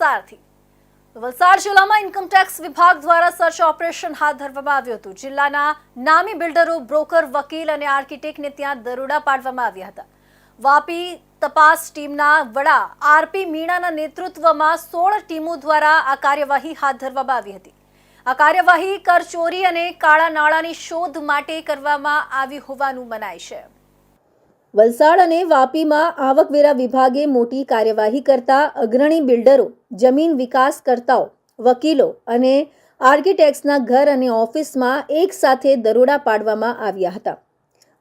વલસાડથી. વલસાડ જિલ્લામાં ઇન્કમટેક્સ વિભાગ દ્વારા સર્ચ ઓપરેશન હાથ ધરવામાં આવ્યું હતું. જિલ્લાના નામી બિલ્ડરો, બ્રોકર, વકીલ અને આર્કિટેક્ટને ત્યાં દરોડા પાડવામાં આવ્યા હતા. વાપી તપાસ ટીમના વડા આરપી મીણાના નેતૃત્વમાં સોળ ટીમો દ્વારા આ કાર્યવાહી હાથ ધરવામાં આવી હતી. આ કાર્યવાહી કરચોરી અને કાળા નાણાંની શોધ માટે કરવામાં આવી હોવાનું મનાય છે. વલસાડ અને વાપીમાં આવકવેરા વિભાગે મોટી કાર્યવાહી કરતા અગ્રણી બિલ્ડરો, જમીન વિકાસકર્તાઓ, વકીલો અને આર્કિટેક્ટ્સના ઘર અને ઓફિસમાં એક સાથે દરોડા પાડવામાં આવ્યા હતા.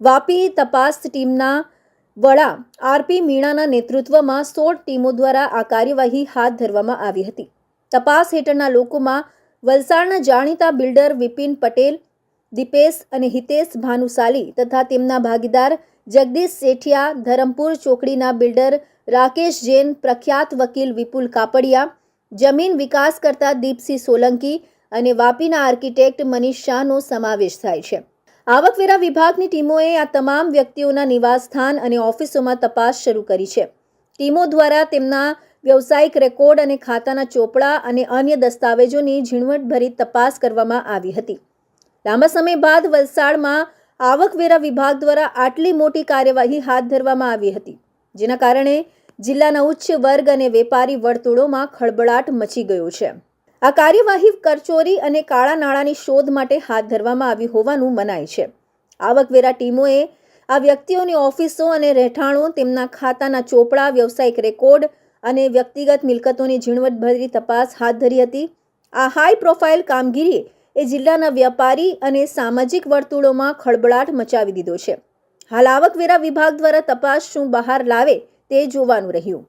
વાપી તપાસ ટીમના વડા આરપી મીણાના નેતૃત્વમાં સોળ ટીમો દ્વારા આ કાર્યવાહી હાથ ધરવામાં આવી હતી. તપાસ હેઠળના લોકોમાં વલસાડના જાણીતા બિલ્ડર વિપિન પટેલ દીપેશ અને હિતેશ ભાનુશાલી તથા તેમના ભાગીદાર જગદીશ શેઠિયા, ધરમપુર ચોકડીના બિલ્ડર રાકેશ જૈન, પ્રખ્યાત વકીલ વિપુલ કાપડિયા, જમીન વિકાસ કરતા દીપસિંહ સોલંકી અને વાપીના આર્કિટેક્ટ મનીષ શાહનો સમાવેશ થાય છે. આવકવેરા વિભાગની ટીમોએ આ તમામ વ્યક્તિઓના નિવાસસ્થાન અને ઓફિસોમાં તપાસ શરૂ કરી છે. ટીમો દ્વારા તેમના વ્યવસાયિક રેકોર્ડ અને ખાતાના ચોપડા અને અન્ય દસ્તાવેજોની ઝીણવટભરી તપાસ કરવામાં આવી હતી. લાંબા સમય બાદ વલસાડમાં આવકવેરા વિભાગ દ્વારા આટલી મોટી કાર્યવાહી હાથ ધરવામાં આવી હતી, જેના કારણે જિલ્લાના ઉચ્ચ વર્ગ અને વેપારી વર્તુળોમાં ખળબળાટ મચી ગયો છે. આ કાર્યવાહી કરચોરી અને કાળા નાણાંની શોધ માટે હાથ ધરવામાં આવી હોવાનું મનાય છે. આવકવેરા ટીમોએ આ વ્યક્તિઓની ઓફિસો અને રહેઠાણો, તેમના ખાતાના ચોપડા, વ્યવસાયિક રેકોર્ડ અને વ્યક્તિગત મિલકતોની ઝીણવટભરી તપાસ હાથ ધરી હતી. આ હાઈ પ્રોફાઇલ કામગીરીએ એ જિલ્લાના વ્યાપારી અને સામાજિક વર્તુળોમાં ખળબળાટ મચાવી દીધો છે. હાલ આવકવેરા વિભાગ દ્વારા તપાસ શું બહાર લાવે તે જોવાનું રહ્યું.